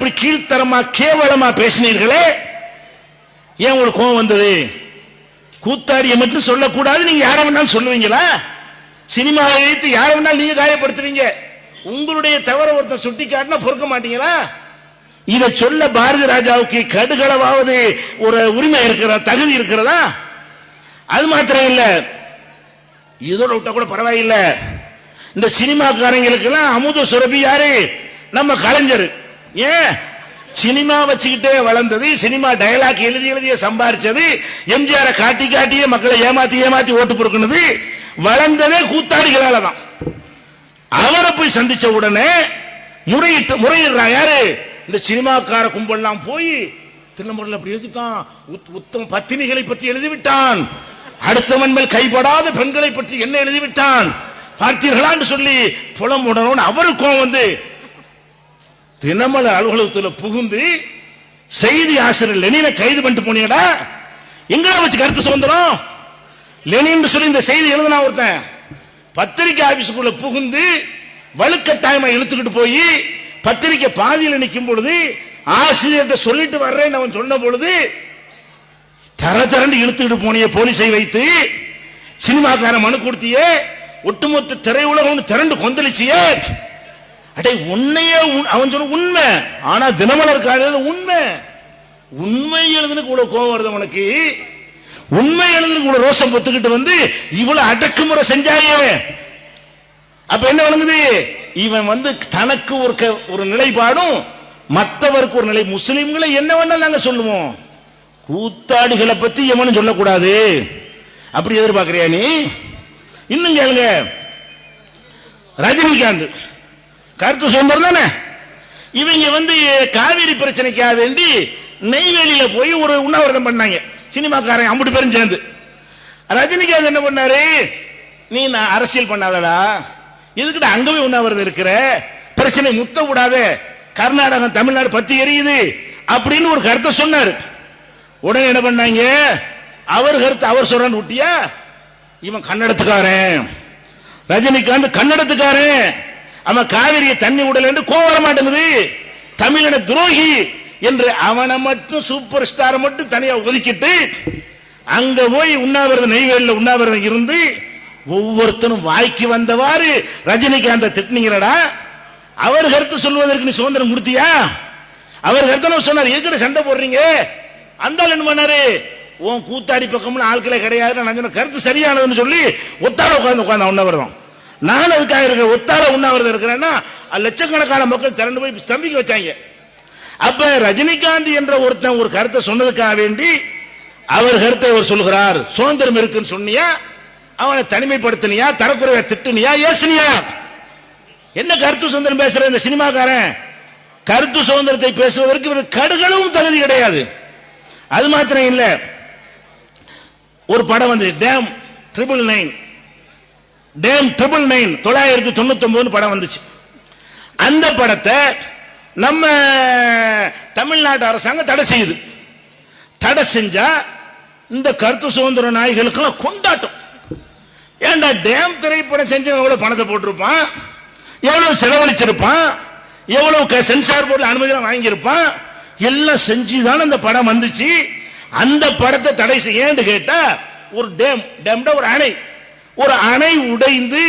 இப்படி கீழ்த்தரமா கேவலமா பேசினீர்களே ஏன் உங்களுக்கு கோவம் வந்தது? கூத்தாடியை மட்டும் சொல்லக்கூடாது நீங்க யாரை வேணாலும் சொல்லுவீங்களா? சினிமாவை வைத்து யாரை வேணாலும் நீங்க காயப்படுத்துவீங்க. உங்களுடைய தவற ஒருத்தர் சுட்டி காட்டினா பொறுக்க மாட்டீங்களா? இதை சொல்ல பாரதி ராஜாவுக்கு கடுகளவாவது ஒரு உரிமை இருக்கிறதா? தகுதி இருக்கிறதா? அது மாத்திரம் இல்ல. இதோட விட்டா கூட பரவாயில்லை. இந்த சினிமாக்காரங்களுக்கெல்லாம் அமுத சுரபி யாரு? நம்ம கலைஞர். ஏன்? சினிமா வச்சுக்கிட்டே வளர்ந்தது சினிமா டயலாக் எழுதி எழுதிய சம்பாரிச்சது எம்ஜிஆர் காட்டி காட்டியே மக்களை ஏமாத்தி ஏமாத்தி ஓட்டு பொறுக்குனது வளர்ந்ததே கூத்தாடிகளால தான் அவரை போய் சந்திச்ச உடனே முறையிட்டு முறையிடுறான் யாரு? இந்த சினிமாக்கார கும்பல்லாம் போய் திருநமுறையில் அப்படி எழுதிட்டான். உத்- உத்தம பத்தினிகளை பற்றி எழுதிவிட்டான். அடுத்தவன் மேல் கைப்படாத பெண்களை பற்றி என்ன எழுதிவிட்டான்? பார்த்தீர்களான்னு சொல்லி புலம் உடனோன்னு அவருக்கும் வந்து தினமல அலுவலகத்தில் புகுந்து செய்தி ஆசிரியர் லெனினை கைது பண்ணிட்டு போனீங்கடா. எங்கடா வச்சு கருத்து சுதந்திரம்? லெனின் சொல்லி இந்த செய்தி எழுதினா ஒருத்தன். பத்திரிக்கை ஆபீஸுக்குள்ள புகுந்து வலுக்கட்டாயமா இழுத்துக்கிட்டு போய் பத்திரிக்கை பாதியில் நிற்கும் பொழுது ஆசிரியர்கிட்ட சொல்லிட்டு வர்றேன்னு அவன் சொன்ன பொழுது தர தரண்டு இழுத்துக்கிட்டு போனிய போலீஸை வைத்து சினிமாக்கார மனு கொடுத்தியே ஒட்டுமொத்த திரையுலகம் திரண்டு கொந்தளிச்சியே. அடே உன்னையே அவன் சொன்ன உண்மை. ஆனா தினமலர் காலையில் உண்மை. உண்மை எழுதுன கூட கோவம் வருது உனக்கு? உண்மை எழுதுன கூட ரோஷம் பொத்துக்கிட்டு வந்து இவ்வளவு அடக்குமுறை செஞ்சாயே. அப்ப என்ன வழங்குது இவன் வந்து தனக்கு ஒரு க- ஒரு நிலைப்பாடும் மற்றவருக்கு ஒரு நிலை முஸ்லிம்களை என்ன வேணாலும் நாங்க சொல்லுவோம். கூத்தாடிகளை பத்தி எவனும் சொல்லக்கூடாது. அப்படி எதிர்பார்க்கிறியா நீ? இன்னும் கேளுங்க. ரஜினிகாந்த். கருத்து சுதந்திரம் தானே? இவங்க வந்து காவிரி பிரச்சனைக்காக வேண்டி நெய்வேலியில போய் ஒரு உண்ணாவிரதம் பண்ணாங்க. சினிமாக்காரன் அம்புட்டு பேரும் சேர்ந்து. ரஜினிகாந்த் என்ன பண்ணாரு? நீ நான் அரசியல் பண்ணாதடா. எதுக்கிட்ட அங்க போய் உண்ணாவிரதம் இருக்கிற? பிரச்சனை முத்த விடாத. கர்நாடகம் தமிழ்நாடு பத்தி எரியுது. அப்படின்னு ஒரு கருத்தை சொன்னாரு. உடனே என்ன பண்ணாங்க? அவர் கருத்து அவர் சொல்றான்னு விட்டியா இவன் கன்னடத்துக்காரன். ரஜினிகாந்த் கன்னடத்துக்காரன். அவன் காவிரியை தண்ணி விடலன்னு கோவம் வர மாட்டேங்குது. தமிழன துரோகி என்று அவனை மட்டும் சூப்பர் ஸ்டாரை மட்டும் தனியா ஒதுக்கிட்டு அங்க போய் உண்ணாவிரதம் நெய்வேலியில் உண்ணாவிரதம் இருந்து ஒவ்வொருத்தனும் வாய்க்கு வந்தவாறு ரஜினிகாந்த திட்டினீங்கடா அவர் கருத்து சொல்வதற்கு நீ சுதந்திரம் கொடுத்தியா? அவர் கருத்து சொன்னார்? எதுக்கு சண்டை போடுறீங்க? அந்த என்ன பண்ணாரு? உன் கூத்தாடி பக்கம்னு ஆட்களே கிடையாது நான் சொன்ன கருத்து சரியானதுன்னு சொல்லி ஒத்தாட உட்காந்து உட்காந்து உண்ணாவிரதம். நான் அதுக்காக இருக்கிறேன் ஒத்தால உண்ணாவிரதம் இருக்கிறேன்னா லட்சக்கணக்கான மக்கள் திரண்டு போய் ஸ்தம்பிக்க வச்சாங்க. அப்ப ரஜினிகாந்த் என்ற ஒருத்தன் ஒரு கருத்தை சொன்னதுக்காக வேண்டி அவர் கருத்தை அவர் சொல்கிறார் சுதந்திரம் இருக்குன்னு சொன்னியா? அவனை தனிமைப்படுத்தினியா? தரக்குறைவை திட்டுனியா? ஏசுனியா? என்ன கருத்து சுதந்திரம் பேசுற இந்த சினிமாக்காரன்? கருத்து சுதந்திரத்தை பேசுவதற்கு இவர் கடுகளவும் தகுதி கிடையாது. அது மாத்திரம் இல்ல. ஒரு படம் வந்து dam triple nine. Dam triple nine தொள்ளாயிரத்தி தொண்ணூத்தி ஒன்பது படம் வந்துச்சு. அந்த படத்தை நம்ம தமிழ்நாடு அரசாங்கம் தடை செய்யுது. தடை செஞ்சா இந்த கருத்து சுதந்திர நாய்களுக்கெல்லாம் கொண்டாட்டம். ஏன்டா டேம் திரைப்படம் செஞ்சவன் எவ்வளவு பணத்தை போட்டிருப்பான்? எவ்வளவு செலவழிச்சிருப்பான்? எவ்வளவு சென்சார் போர்டில் அனுமதி வாங்கியிருப்பான்? எல்லாம் செஞ்சுதான் அந்த படம் வந்துச்சு. அந்த படத்தை தடை செய்ய கேட்டா ஒரு டேம் டேம்டா ஒரு அணை. ஒரு அணை உடைந்து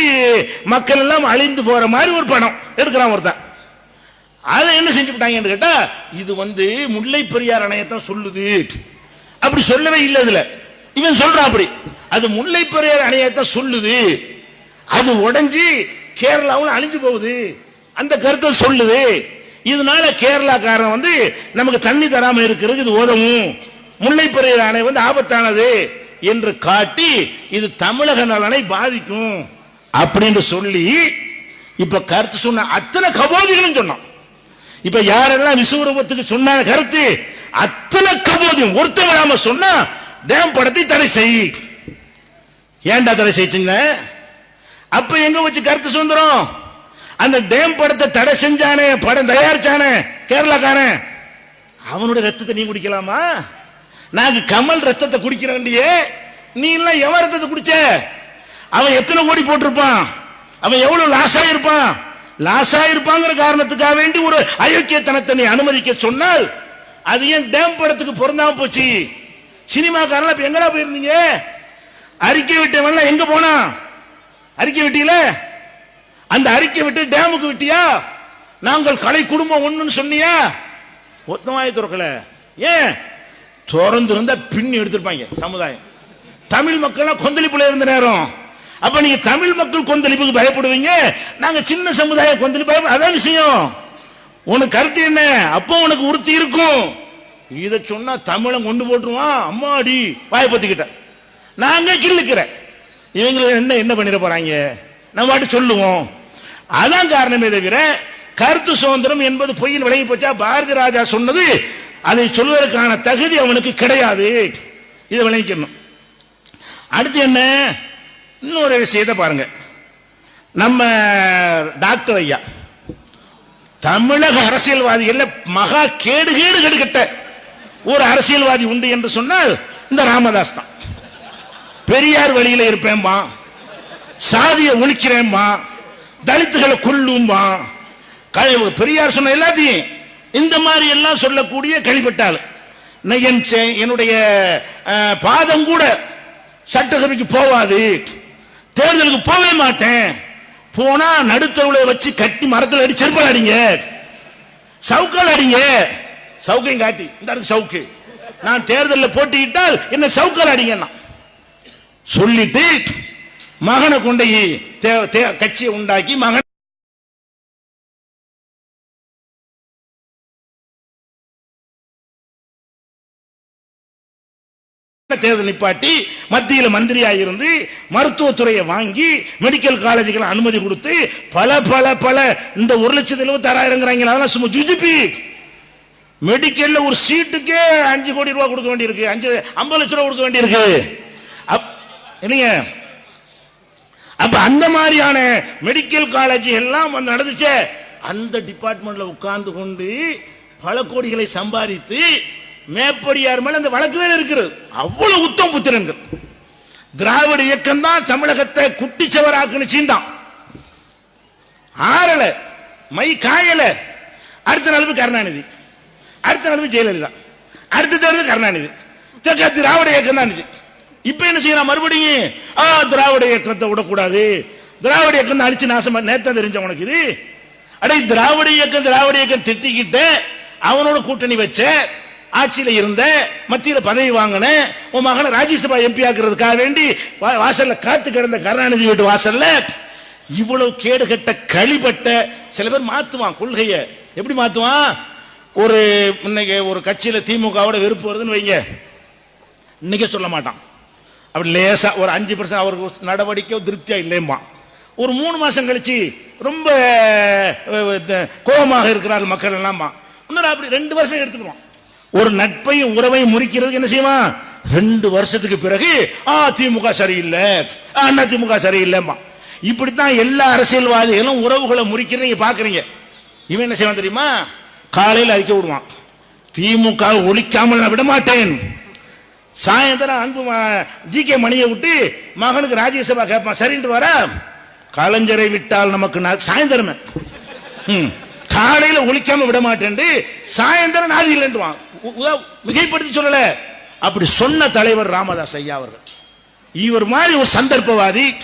மக்கள் எல்லாம் அழிந்து போற மாதிரி ஒரு படம் எடுக்கிறான் ஒருத்தன். அதை என்ன செஞ்சு விட்டாங்கன்னு கேட்டா இது வந்து முல்லை பெரியார் அணையத்தான் சொல்லுது. அப்படி சொல்லவே இல்லை இதுல இவன் சொல்றான் அப்படி. அது முல்லை பெரியார் அணையத்தான் சொல்லுது. அது உடஞ்சி கேரளாவும் அழிஞ்சு போகுது. அந்த கருத்தை சொல்லுது. இதனால கேரளாக்காரன் வந்து நமக்கு தண்ணி தராம இருக்கிறதுக்கு இது உதவும். முல்லை பெரியார் அணை வந்து ஆபத்தானது. என்று காட்டி இது தமிழக நலனை பாதிக்கும் அப்படின்னு சொல்லி இப்ப கருத்து சொன்ன அத்தனை கபோதிகளும் சொன்னான். இப்ப யாரெல்லாம் விஸ்வரூபத்துக்கு சொன்ன கருத்து? அத்தனை கபோதியும். ஒருத்தவங்க நாம சொன்னா டேம் படத்தை தடை செய். ஏன்டா தடை செய்யுங்க அப்ப எங்க வச்சு கருத்து சுதந்திரம்? அந்த டேம் படத்தை தடை செஞ்சானே படம் தயாரிச்சானே கேரளாக்காரன். அவனுடைய ரத்தத்தை நீ குடிக்கலாமா? நாங்க கமல் ரத்தத்தை குடிக்கிற வேண்டியே நீ எல்லாம் எவன் ரத்தத்தை குடிச்ச? அவன் எத்தனை கோடி போட்டிருப்பான்? அவன் எவ்வளவு லாஸ் ஆயிருப்பான் லாஸ் இருப்பாங்கிற காரணத்துக்காக வேண்டி ஒரு அயோக்கியத்தனத்தை நீ அனுமதிக்க சொன்னால் அது ஏன் டேம் படத்துக்கு பொருந்தாம போச்சு? சினிமாக்காரன் இப்ப எங்கடா போயிருந்தீங்க? அறிக்கை விட்டவன்லாம் எங்க போனா அறிக்கை விட்டீல? அந்த அறிக்கை விட்டு டேமுக்கு விட்டியா? நாங்கள் கலை குடும்பம் ஒண்ணுன்னு சொன்னியா? ஒத்தமாய துறக்கல. ஏன்? திறந்து இருந்தா பின்னி எடுத்திருப்பாங்க சமுதாயம். தமிழ் மக்கள் கொந்தளிப்புல இருந்த நேரம். அப்ப நீங்க தமிழ் மக்கள் கொந்தளிப்புக்கு பயப்படுவீங்க. நாங்க சின்ன சமுதாயம் கொந்தளிப்பு அதான் விஷயம். உனக்கு கருத்து என்ன? அப்போ உனக்கு உறுத்தி இருக்கும். இத சொன்னா தமிழன் கொண்டு போட்டுருவான். அம்மாடி வாய பத்திக்கிட்ட நாங்க கிள்ளுக்கிற இவங்களுக்கு என்ன என்ன பண்ணிட போறாங்க? நம்ம பாட்டு சொல்லுவோம். அதான் காரணமே தவிர கருத்து சுதந்திரம் என்பது பொய்யின் விலகி போச்சா? பாரதி ராஜா சொன்னது அதை சொல்வதற்கான தகுதி அவனுக்கு கிடையாது. இதை விளைவிக்கணும் அடுத்து என்ன? இன்னொரு விஷயத்தை பாருங்க. நம்ம டாக்டர் ஐயா தமிழக அரசியல்வாதிகள் மகா கேடு கேடு கெடுக்கட்ட ஒரு அரசியல்வாதி உண்டு என்று சொன்னால் இந்த ராமதாஸ் தான். பெரியார் வழியில் இருப்பேன்பா. சாதியை ஒழிக்கிறேன்பா. தலித்துகளை கொல்லும்பா. பெரியார் சொன்ன எல்லாத்தையும் இந்த மாதிரி எல்லாம் சொல்லக்கூடிய கழிப்பட்டாள் என் என்னுடைய பாதம் கூட சட்டசபைக்கு போவாது தேர்தலுக்கு போவே மாட்டேன். போனா நடுத்தருளை வச்சு கட்டி மரத்தில் அடி செருப்பால் அடிங்க சவுக்கால் அடிங்க சவுக்கையும் காட்டி. இந்த சவுக்கு. நான் தேர்தலில் போட்டியிட்டால் என்ன சவுக்கால் அடிங்கன்னா சொல்லிட்டு மகனை கொண்டு தே- கட்சியை உண்டாக்கி மகன் தேர்தல் நிப்பாட்டி மத்தியில் மந்திரியாக இருந்து மருத்துவத்துறையை வாங்கி மெடிக்கல் காலேஜுகளை அனுமதி கொடுத்து பல பல பல இந்த ஒரு லட்சத்தி எழுபத்தி ஆறாயிரங்கிறாங்க அதெல்லாம் சும்மா ஜுஜிபி மெடிக்கல்ல ஒரு சீட்டுக்கே அஞ்சு கோடி ரூபாய் கொடுக்க வேண்டியிருக்கு. அஞ்சு ஐம்பது லட்சம் ரூபா கொடுக்க வேண்டியிருக்கு. அப்- இல்லைங்க அப்ப அந்த மாதிரியான மெடிக்கல் காலேஜ் எல்லாம் வந்து நடந்துச்சே. அந்த டிபார்ட்மெண்ட்ல உட்கார்ந்து கொண்டு பல கோடிகளை சம்பாதித்து மேப்படியார் மேல அந்த வழக்கு வேற இருக்கிறது அவ்வளவு உத்தம் புத்திரன்கள். திராவிட இயக்கம் தான் தமிழகத்தை குட்டிச்சவராக்குன்னு சீண்டான். ஆறல மை காயல. அடுத்த நாள் கருணாநிதி. அடுத்த நிலைமை ஜெயலலிதா. அடுத்த தேர்தல் கருணாநிதி. திராவிட இயக்கம் தான் இப்ப என்ன செய்யறான் மறுபடியும்? ஆ திராவிட இயக்கத்தை விடக்கூடாது. திராவிட இயக்கம் தான் அழிச்சு நாசமா நேத்தம் தெரிஞ்ச உனக்கு இது. அடே திராவிட இயக்கம் திராவிட இயக்கம் திட்டிக்கிட்டு அவனோட கூட்டணி வச்ச ஆட்சியில இருந்த மத்தியில பதவி வாங்கின உன் மகனை ராஜ்யசபா எம்பி ஆக்குறதுக்காக வேண்டி வா- வாசல்ல காத்து கிடந்த கருணாநிதி வீட்டு வாசல்ல இவ்வளவு கேடு கெட்ட களிபட்ட சில பேர் மாத்துவான் கொள்கையை. எப்படி மாத்துவான்? ஒரு இன்னைக்கு ஒரு கட்சியில திமுகவோட வெறுப்பு வருதுன்னு வைங்க. இன்னைக்கே சொல்ல மாட்டான். அப்படி லேசா ஒரு அஞ்சு பர்சன்ட் அவருக்கு நடவடிக்கை திருப்தியா இல்லைம்மா ஒரு மூணு மாசம் கழிச்சு ரொம்ப கோபமாக இருக்கிறார் மக்கள் எல்லாமா இன்னொரு அப்படி ரெண்டு வருஷம் எடுத்துக்குவான். ஒரு நட்பையும் உறவையும் முறிக்கிறதுக்கு என்ன செய்வான்? ரெண்டு வருஷத்துக்கு பிறகு ஆ திமுக சரியில்லை. அண்ணா திமுக சரியில்லைம்மா இப்படித்தான் எல்லா அரசியல்வாதிகளும் உறவுகளை முறிக்கிறீங்க பாக்குறீங்க. இவன் என்ன செய்வான் தெரியுமா? காலையில் அறிக்கை விடுவான். திமுக ஒழிக்காமல் நான் விட மாட்டேன் சாயந்தரம் அன்பு ஜி கே மணியை விட்டு மகனுக்கு ராஜ்யசபா கேட்பான். சரின்ட்டு வர கலைஞரை விட்டால் நமக்கு நான் சாயந்தரமே. ம். ஒழிக்காம விட மாட்டேன் சாயந்தரம் நாதி இல்லைன்றான் மிகைப்படுத்தி சொல்லல. அப்படி சொன்ன தலைவர் ராமதாஸ் ஐயா அவர்கள். இவர் மாதிரி ஒரு சந்தர்ப்பவாதி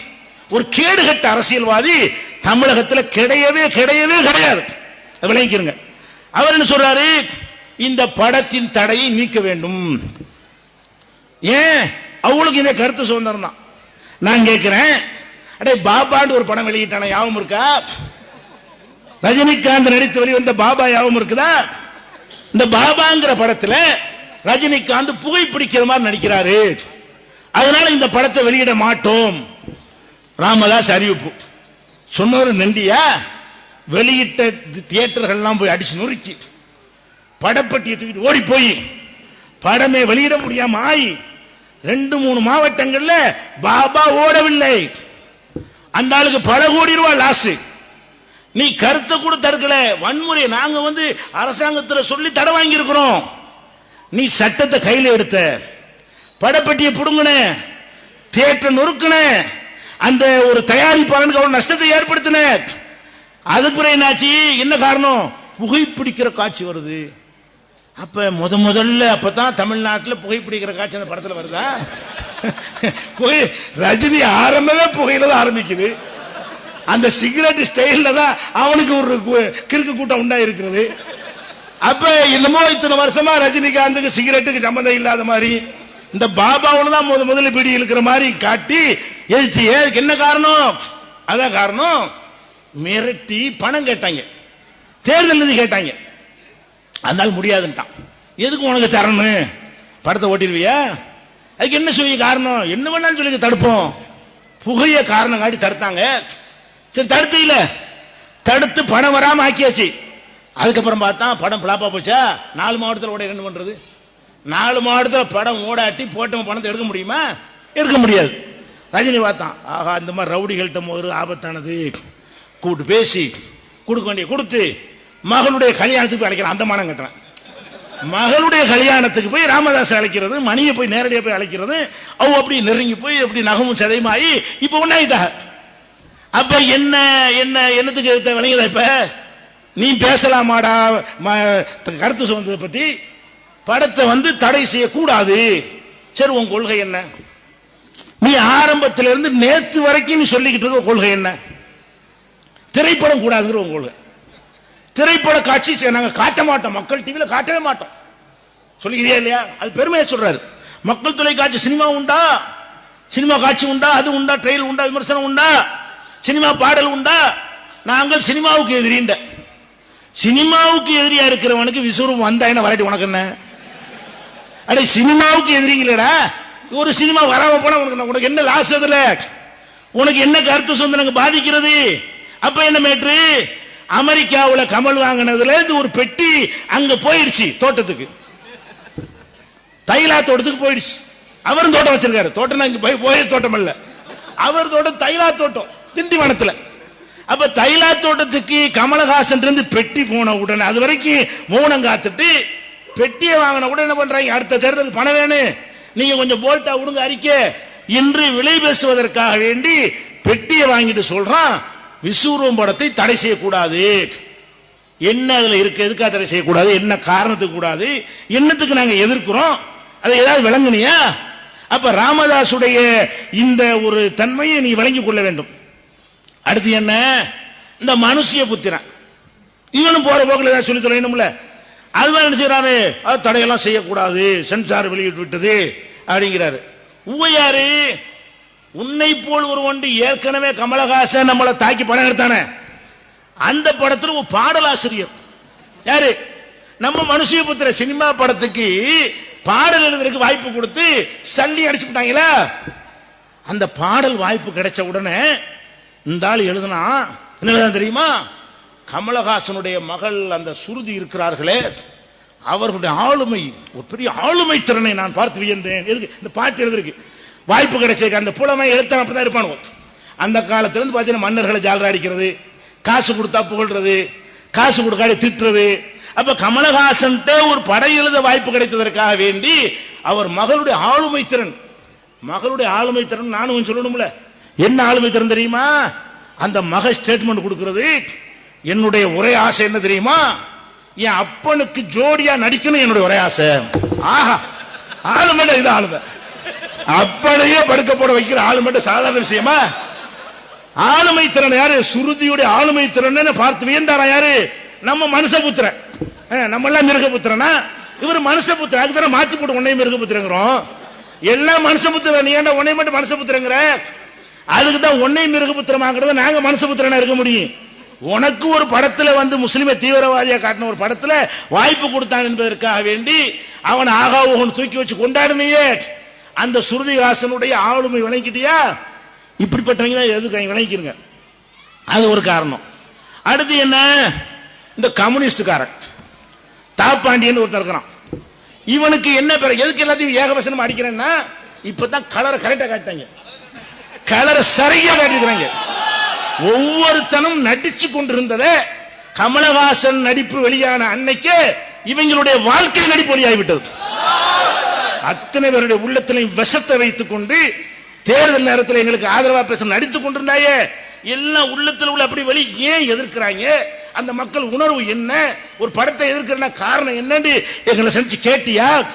ஒரு கேடுகட்ட அரசியல்வாதி தமிழகத்தில் கிடையவே கிடையவே கிடையாது. அதை விளங்கிக்கிறங்க அவர் என்ன சொல்றாரு? இந்த படத்தின் தடையை நீக்க வேண்டும். ஏன்? அவங்களுக்கு இந்த கருத்து சுதந்திரம் தான். நான் கேட்கிறேன். அடே பாபான்னு ஒரு படம் வெளியிட்டான? யாவும் இருக்கா? ரஜினிகாந்த் நடித்து வெளிவந்த பாபா யாவும் இருக்குதா? இந்த பாபாங்கிற படத்துல ரஜினிகாந்த் புகைப்பிடிக்கிற மாதிரி நடிக்கிறாரு. அதனால இந்த படத்தை வெளியிட மாட்டோம். ராமதாஸ் அறிவிப்பு. சொன்னவர் நண்டியா வெளியிட்ட தியேட்டர்கள்லாம் போய் அடிச்சு நொறுக்கி. படப்பட்டியை தூக்கிட்டு ஓடி போய். படமே வெளியிட முடியாம ஆயி. ரெண்டு மூணு மாவட்டங்கள்ல பாபா ஓடவில்லை. அந்த ஆளுக்கு பல கோடி ரூபாய் லாஸ் நீ கருத்தை கூட தடுக்கல. வன்முறை நாங்க வந்து அரசாங்கத்தில் சொல்லி தடை வாங்கியிருக்கிறோம். நீ சட்டத்தை கையில் எடுத்த. படப்பட்டியை புடுங்கின. தேட்டர் நொறுக்கின. அந்த ஒரு தயாரிப்பாளனுக்கு அவன் நஷ்டத்தை ஏற்படுத்தின. அதுக்கு பிறகு என்னாச்சு? என்ன காரணம்? புகைப்பிடிக்கிற காட்சி வருது. அப்ப முத முதல்ல அப்பதான் தமிழ்நாட்டில் புகைப்பிடிக்கிற காட்சி அந்த படத்தில் வருதா? புகை ரஜினி ஆரம்பமே புகையில தான் ஆரம்பிக்குது. அந்த சிகரெட் ஸ்டைல்ல தான் அவனுக்கு ஒரு கிறுக்கு கூட்டம் உண்டாயிருக்கிறது. அப்ப என்னமோ இத்தனை வருஷமா ரஜினிகாந்துக்கு சிகரெட்டுக்கு சம்பந்தம் இல்லாத மாதிரி இந்த பாபாவோட தான் முத முதல்ல பிடி இருக்கிற மாதிரி காட்டி எழுச்சி ஏதுக்கு என்ன காரணம்? அதான் காரணம் மிரட்டி பணம் கேட்டாங்க. தேர்தல் நிதி கேட்டாங்க. அதனால முடியாதுன்ட்டான். எதுக்கு உனக்கு தரணும் படத்தை ஓட்டிடுவியா அதுக்கு என்ன சொல்லி காரணம்? என்ன வேணாலும் சொல்லி தடுப்போம். புகைய காரணம் காட்டி தடுத்தாங்க. சரி தடுத்து இல்ல. தடுத்து பணம் வராம ஆக்கியாச்சு. அதுக்கப்புறம் பார்த்தா படம் பிளாப்பா போச்சா? நாலு மாவட்டத்தில் ஓட என்ன பண்றது? நாலு மாவட்டத்தில் படம் ஓடாட்டி போட்டவன் பணத்தை எடுக்க முடியுமா? எடுக்க முடியாது. ரஜினி பார்த்தான். ஆஹா இந்த மாதிரி ரவுடிகள்கிட்ட ஒரு ஆபத்தானது. கூப்பிட்டு பேசி கொடுக்க வேண்டிய கொடுத்து மகளுடைய கல்யாணத்துக்கு போய் அழைக்கிறான். அந்த மானம் கட்டுறான். மகளுடைய கல்யாணத்துக்கு போய் ராமதாஸ் அழைக்கிறது மணியை போய் நேரடியாக போய் அழைக்கிறது. அவ அப்படி நெருங்கி போய் அப்படி நகமும் சதையுமாயி இப்போ ஒன்னாயிட்டாங்க அப்ப என்ன என்ன என்னத்துக்கு எடுத்த விளங்குதா இப்ப? நீ பேசலாமாடா கருத்து சுமந்ததை பத்தி? படத்தை வந்து தடை செய்யக்கூடாது. சரி உன் கொள்கை என்ன? நீ ஆரம்பத்திலிருந்து நேத்து வரைக்கும் நீ சொல்லிக்கிட்டு இருக்க கொள்கை என்ன? திரைப்படம் கூடாதுங்கிற உன் கொள்கை. திரைப்பட காட்சி நாங்கள் காட்ட மாட்டோம். மக்கள் டிவியில் காட்டவே மாட்டோம். சொல்லிக்கிறியா இல்லையா? அது பெருமையாக சொல்றாரு. மக்கள் தொலைக்காட்சி சினிமா உண்டா? சினிமா காட்சி உண்டா? அது உண்டா? ட்ரெயில் உண்டா? விமர்சனம் உண்டா? சினிமா பாடல் உண்டா? நாங்கள் சினிமாவுக்கு எதிரின்ற சினிமாவுக்கு எதிரியா இருக்கிறவனுக்கு விசுவரூபம் வந்தா என்ன வரட்டி உனக்கு என்ன? அடே சினிமாவுக்கு எதிரிங்களடா ஒரு சினிமா வராம போனா உனக்கு உனக்கு என்ன லாஸ் அதுல உனக்கு என்ன கருத்து சொந்தனங்க பாதிக்கிறது? அப்ப என்ன மேட்ரு அமெரிக்காவுல கமல் வாங்கினதுல இருந்து ஒரு பெட்டி அங்க போயிடுச்சு தோட்டத்துக்கு. தைலா தோட்டத்துக்கு போயிடுச்சு. அவரும் தோட்டம் வச்சிருக்காரு. தோட்டம் இங்க போய் போய தோட்டம் இல்ல அவர் தோட்டம் தைலா தோட்டம். திண்டிவனத்துல. அப்ப தைலா தோட்டத்துக்கு கமலஹாசன் இருந்து பெட்டி போன உடனே அது வரைக்கும் மௌனம் காத்துட்டு பெட்டியை வாங்கின உடனே என்ன பண்றாங்க? அடுத்த தேர்தல் பணம் வேணும். நீங்க கொஞ்சம் போல்ட்டா விடுங்க அறிக்கை. இன்று விலை பேசுவதற்காக வேண்டி பெட்டியை வாங்கிட்டு சொல்றான் விஸ்வரூபம் படத்தை தடை செய்யக்கூடாது. என்ன அதுல இருக்கு? எதுக்காக தடை செய்யக்கூடாது? என்ன காரணத்துக்கு கூடாது? என்னத்துக்கு நாங்க எதிர்க்கிறோம்? அதை ஏதாவது விளங்குனியா? அப்ப ராமதாசுடைய இந்த ஒரு தன்மையை நீ விளங்கிக் கொள்ள வேண்டும். அடுத்து என்ன? இந்த மனுஷிய புத்திரன். இவனும் போற போக்கில் ஏதாவது சொல்லி தொலைணும்ல அதுதான் என்ன செய்யறாரு அது தடையெல்லாம் செய்யக்கூடாது. சென்சார் வெளியிட்டு விட்டது அப்படிங்கிறாரு. உவையாரு உன்னை போல் ஒரு ஒன்று ஏற்கனவே கமலஹாசன் நம்மளை தாக்கி படம் எடுத்தானே. அந்த படத்தில் ஒரு பாடலாசிரியர். யாரு? நம்ம மனுஷிய புத்திர சினிமா படத்துக்கு பாடல் எழுதுறதுக்கு வாய்ப்பு கொடுத்து சல்லி அடிச்சு விட்டாங்களா அந்த பாடல் வாய்ப்பு கிடைச்ச உடனே இந்த ஆள் எழுதுனா என்ன எழுதுனா தெரியுமா? கமலஹாசனுடைய மகள் அந்த சுருதி இருக்கிறார்களே அவர்களுடைய ஆளுமை ஒரு பெரிய ஆளுமை திறனை நான் பார்த்து வியந்தேன். எதுக்கு? இந்த பாட்டு எழுதிருக்கு வாய்ப்பு கிடைச்சிருக்கு அந்த புலமை எழுத்தான் அப்படிதான் இருப்பானுவோம் அந்த காலத்துலேருந்து பார்த்தீங்கன்னா மன்னர்களை ஜாலரா அடிக்கிறது காசு கொடுத்தா புகழ்றது காசு கொடுக்காத திட்டுறது. அப்ப கமலஹாசன் ஒரு படை எழுத வாய்ப்பு கிடைத்ததற்காக வேண்டி அவர் மகளுடைய ஆளுமை திறன் மகளுடைய ஆளுமை திறன் நானும் கொஞ்சம் சொல்லணும்ல. என்ன ஆளுமை திறன் தெரியுமா? அந்த மக ஸ்டேட்மெண்ட் கொடுக்கிறது என்னுடைய ஒரே ஆசை என்ன தெரியுமா? என் அப்பனுக்கு ஜோடியா நடிக்கணும் என்னுடைய ஒரே ஆசை. ஆஹா ஆளுமை இது ஆளுமை. அப்பனையே படுக்க போட வைக்கிற ஆளுமை சாதாரண விஷயமா? ஆளுமை திறன் யாரு? சுருதியுடைய ஆளுமை திறன் பார்த்து வியந்தாரா யாரு? நம்ம மனுஷபுத்திரன். அஹ், நம்ம எல்லாம் மிருகபுத்திரனா? இவர் மனுஷபுத்திரன் அதுக்கு தானே மாத்தி போட்டு உன்னையும் மிருகபுத்திரங்கிறோம். எல்லாம் மனுஷபுத்திரன் நீ ஏன்டா உன்னை மட்டும் மனுஷபுத்திரங்கிற? அதுக்கு தான் உன்னையும் மிருகபுத்திரமாங்கிறத நாங்க மனுஷபுத்திரனா இருக்க முடியும். உனக்கு ஒரு படத்துல வந்து முஸ்லிமை தீவிரவாதியா காட்டின ஒரு படத்துல வாய்ப்பு கொடுத்தான் என்பதற்காக வேண்டி அவன் ஆகா ஓகன் தூக்கி வச்சு கொண்டாடுனையே. அந்த சுருதிகாசனுடைய ஆளுமை விளங்கிட்டியா? இப்படிப்பட்டவங்க தான் எதுக்கு விளங்கிக்கிறங்க அது ஒரு காரணம். அடுத்து என்ன? இந்த கம்யூனிஸ்டுக்காரன். தாப்பாண்டியன் ஒருத்தர் இருக்கிறான். இவனுக்கு என்ன பேர் எதுக்கு எல்லாத்தையும் ஏகவசனம் அடிக்கிறேன்னா இப்பதான் கலரை கரெக்டா காட்டாங்க கலரை சரியா காட்டிருக்கிறாங்க ஒவ்வொருத்தனும் நடிச்சு கொண்டிருந்தத கமலஹாசன் நடிப்பு வெளியான அன்னைக்கு இவங்களுடைய வாழ்க்கை நடிப்பு வெளியாகிவிட்டது அத்தனை பேருடைய உள்ளத்திலையும் விஷத்தை வைத்துக் கொண்டு தேர்தல் நேரத்தில் எங்களுக்கு ஆதரவா பேச நடித்துக் கொண்டிருந்தாயே. எல்லாம் உள்ளத்துல உள்ள அப்படி வழி ஏன் எதிர்க்கிறாங்க? அந்த மக்கள் உணர்வு என்ன? ஒரு படத்தை எதிர்க்கிறனா காரணம் என்னன்னு எங்களை செஞ்சு கேட்டியா?